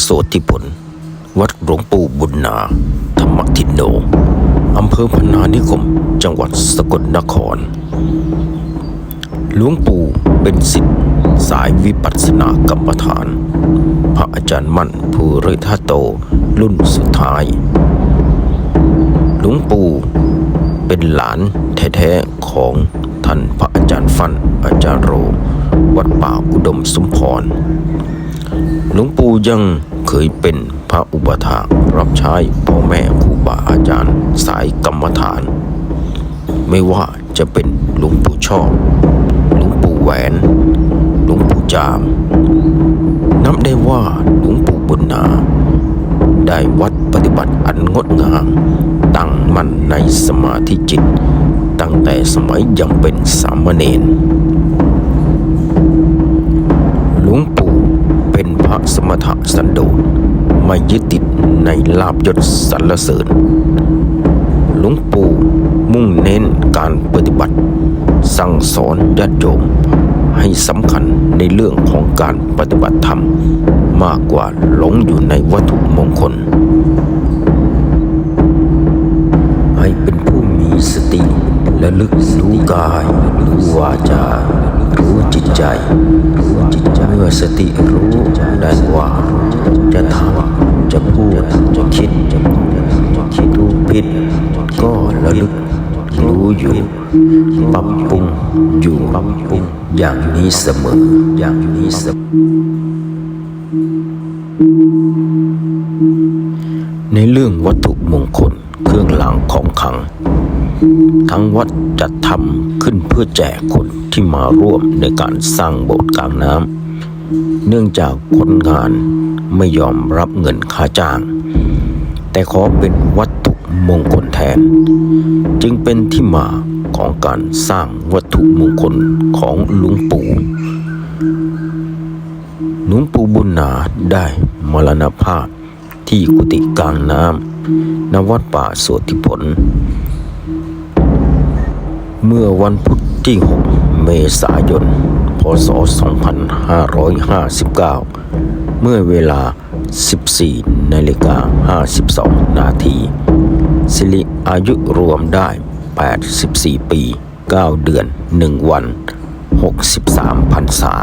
โสติผล วัดหลวงปู่บุญนา ธรรมทินโนอำเภอพนานิคม จังหวัดสกลนคร หลวงปู่เป็นศิษย์สายวิปัสสนากรรมฐาน พระอาจารย์มั่นภูริทัตโตรุ่นสุดท้าย หลวงปู่เป็นหลานแท้ๆของท่านพระอาจารย์ฟันอาจารย์โร วัดป่าอุดมสมพร หลวงปู่ยังเคยเป็นพระอุปถากรับใช้พ่อแม่ครูบาอาจารย์ สายกรรมฐาน ไม่ว่าจะเป็นหลวงปู่ชอบ หลวงปู่แหวน หลวงปู่จาม นับได้ว่าหลวงปู่บุญนา ได้วัดปฏิบัติอันงดงาม ตั้งมั่นในสมาธิจิต ตั้งแต่สมัยยังเป็นสามเณระสมถะสันโดษไม่ยึดติดในลาบยศสรรเสริญ หลวงปู่มุ่งเน้นการปฏิบัติ สั่งสอนญาติโยมให้สำคัญในเรื่องของการปฏิบัติธรรม มากกว่าหลงอยู่ในวัตถุมงคล ให้เป็นผู้มีสติและลึกรู้กายรู้วาจารู้จิตใจ มื่อสติรู้ได้ว่า จะทำจะพูดจะคิดจะคิดถูกผิด ก็ระลึกรู้อยู่ปรับปรุงอยู่ปรับปรุงอย่างนี้เสมออย่างนี้เสมอในเรื่องวัตถุมงคลเครื่องรางของขัง ทั้งวัดจัดทำขึ้นเพื่อแจกคนที่มาร่วมในการสร้างโบสถ์กลางน้ำ เนื่องจากคนงานไม่ยอมรับเงินค่าจ้าง แต่ขอเป็นวัตถุมงคลแทน จึงเป็นที่มาของการสร้างวัตถุมงคลของหลวงปู่หลวงปู่บุญนาได้มรณภาพที่กุฏิกลางน้ำณวัดป่าโสติผล เมื่อวันพุธที่ 6 เมษายน พศ 2559 เมื่อเวลา 14นาฬิกา52 นาที สิริอายุรวมได้ 84 ปี 9 เดือน 1 วัน 63พรรษา